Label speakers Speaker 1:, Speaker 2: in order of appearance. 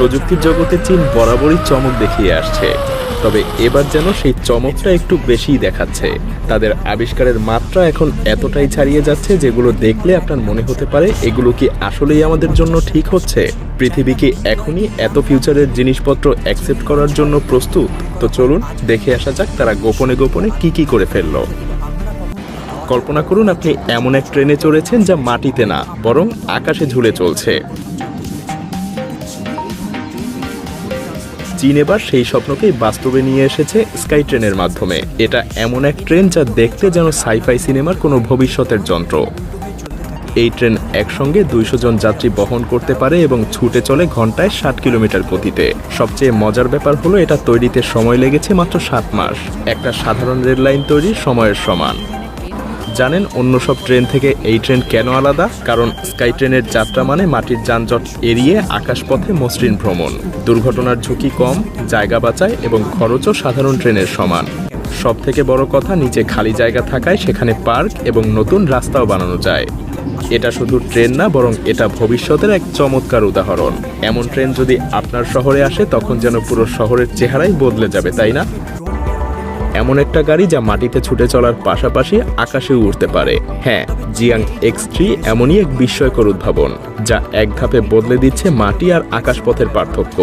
Speaker 1: প্রযুক্তির জগতে চীন বরাবরই চমক দেখিয়ে আসছে। তবে এবার যেন সেই চমকটা একটু বেশিই দেখাচ্ছে। তাদের আবিষ্কারের মাত্রা এখন এতটাই ছাড়িয়ে যাচ্ছে যেগুলো দেখলে আপনার মনে হতে পারে, এগুলো কি আসলেই আমাদের জন্য ঠিক হচ্ছে? পৃথিবী কি এখনই এত ফিউচারের জিনিসপত্র অ্যাকসেপ্ট করার জন্য প্রস্তুত? তো চলুন দেখে আসা যাক তারা গোপনে গোপনে কি কি করে ফেলল। কল্পনা করুন আপনি এমন এক ট্রেনে চড়েছেন যা মাটিতে না, বরং আকাশে ঝুলে চলছে। চীন এবার সেই স্বপ্নকেই বাস্তবে নিয়ে এসেছে স্কাই ট্রেনের মাধ্যমে। এটা এমন এক ট্রেন যা দেখতে যেন সাইফাই সিনেমার কোনো ভবিষ্যতের যন্ত্র। এই ট্রেন একসঙ্গে দুইশো জন যাত্রী বহন করতে পারে এবং ছুটে চলে ঘন্টায় ষাট কিলোমিটার গতিতে। সবচেয়ে মজার ব্যাপার হলো, এটা তৈরিতে সময় লেগেছে মাত্র সাত মাস। একটা সাধারণ রেল লাইন সময়ের সমান। জানেন অন্য সব ট্রেন থেকে এই ট্রেন কেন আলাদা? কারণ স্কাই ট্রেনের যাত্রা মানে মাটির যানজট এড়িয়ে আকাশপথে মসৃণ ভ্রমণ। দুর্ঘটনার ঝুঁকি কম, জায়গা বাঁচায় এবং খরচও সাধারণ ট্রেনের সমান। সব থেকে বড় কথা, নিচে খালি জায়গা থাকায় সেখানে পার্ক এবং নতুন রাস্তাও বানানো যায়। এটা শুধু ট্রেন না, বরং এটা ভবিষ্যতের এক চমৎকার উদাহরণ। এমন ট্রেন যদি আপনার শহরে আসে, তখন যেন পুরো শহরের চেহারাই বদলে যাবে, তাই না? এমন একটা গাড়ি যা মাটিতে ছুটে চলার পাশাপাশি আকাশে উড়তে পারে। হ্যাঁ জিয়াং এক্স থ্রি এমনই এক বিস্ময়কর উদ্ভাবন, যা এক ধাপে বদলে দিচ্ছে মাটি আর আকাশপথের পার্থক্য।